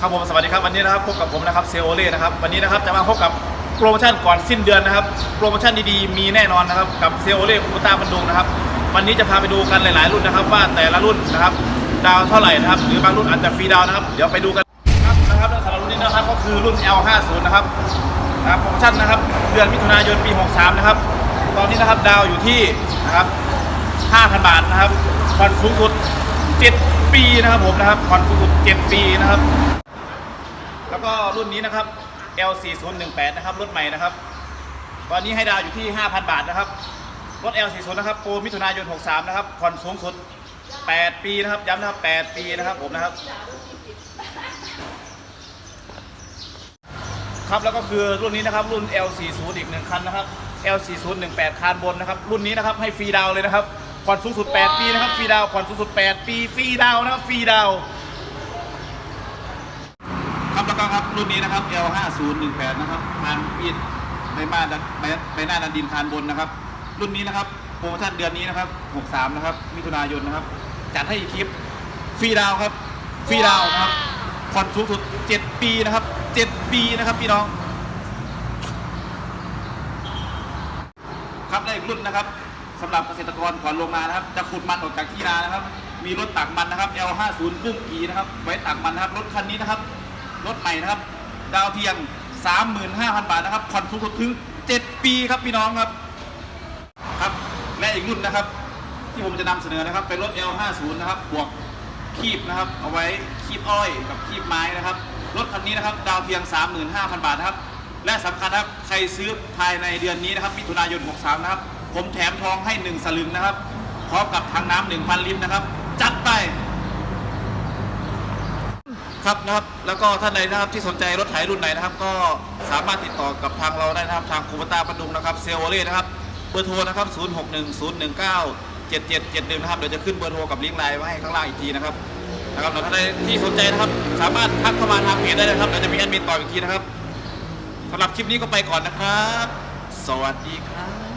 ครับผมสวัสดีครับวันนี้นะครับพบกับผมนะครับเซโอเล่นะครับวันนี้นะครับจะมาพบกับโปรโมชั่นก่อนสิ้นเดือนนะครับโปรโมชั่นดีๆมีแน่นอนนะครับกับเซโอเล่คูต้าบันดุงนะครับวันนี้จะพาไปดูกันหลายๆรุ่นนะครับ ว่าแต่ละรุ่นนะครับดาวเท่าไหร่นะครับหรือบางรุ่นอาจจะฟรีดาวนะครับเดี๋ยวไปดูกันครับนะครับสำหรับรุ่นนี้นะครับก็คือรุ่น L50 นะครับนะครับโปรโมชั่นนะครับเดือนมิถุนายนปี 63 นะครับตอนนี้นะครับดาวอยู่ที่นะครับ5,000 บาทนะครับผ่อนสูงสุด 7 ปีนะครับผมนะครับผ่อนสูงสุด 7 ปีนะครับ แล้วก็รุ่นนี้นะครับ L4018 นะครับรถใหม่นะครับ ตอนนี้ให้ดาวอยู่ที่ 5,000 บาทนะครับ รถ L40 นะครับโปรมิถุนายน 63 นะครับ ผ่อนสูงสุด 8 ปีนะครับ ย้ำนะครับ 8 ปีนะครับผมนะครับ ครับแล้วก็คือรุ่นนี้นะครับรุ่น L40 อีกหนึ่งคันนะครับ L4018 คานบนนะครับ รุ่นนี้นะครับให้ฟรีดาวเลยนะครับ ผ่อนสูงสุด 8 ปีนะครับ ฟรีดาว ผ่อนสูงสุด 8 ปี ฟรีดาวนะครับ ฟรีดาว น์ครับแล้วก็ครับรุ่นนี้นะครับ L5018 นะครับคานปีดใบหน้าดันใบใบหน้าดันดินคานบนนะครับ รุ่นนี้นะครับโปรโมชั่นเดือนนี้นะครับ63นะครับมิถุนายนนะครับ จัดให้อีกคลิปฟรีดาวน์ครับฟรีดาวน์นะครับผ่อนสูงสุด 7 ปีนะครับ 7 ปีนะครับพี่น้อง ครับได้อีกรุ่นนะครับสำหรับเกษตรกรก่อนลงนานะครับ จะขุดมันออกจากที่นานะครับ มีรถตักมันนะครับ L50 บุ้งกีนะครับไว้ตักมันนะครับรถคันนี้นะครับ รถใหม่นะครับ ดาวเพียง35,000 บาทนะครับผ่อนสูงสุดถึง 7 ปีครับพี่น้องครับครับ และอีกรุ่นนะครับ ที่ผมจะนำเสนอนะครับ เป็นรถ L50 นะครับบวกคีบนะครับ เอาไว้คีบอ้อยกับคีบไม้นะครับ รถคันนี้นะครับ ดาวเพียง 35,000 บาทนะครับ และสำคัญนะครับ ใครซื้อภายในเดือนนี้นะครับมิถุนายน 63 นะครับ ผมแถมทองให้ 1 สลึงนะครับพร้อมกับถังน้ำ1,000 ลิตรนะครับ จัดไป ครับนะครับ แล้วก็ท่านใดนะครับที่สนใจรถไถรุ่นไหนนะครับ ก็สามารถติดต่อกับทางเราได้นะครับ ทางคูปตาบันดุงนะครับเซลโอเล่นะครับเบอร์โทรนะครับ 0610197771 นะครับเดี๋ยวจะขึ้นเบอร์โทรกับลิงก์ไลน์ไว้ให้ข้างล่างอีกทีนะครับนะครับท่านใดที่สนใจนะครับ สามารถทักเข้ามาทางเพจได้เลยนะครับเดี๋ยวจะมีแอดมินต่ออีกทีนะครับสำหรับคลิปนี้ก็ไปก่อนนะครับ สวัสดีครับ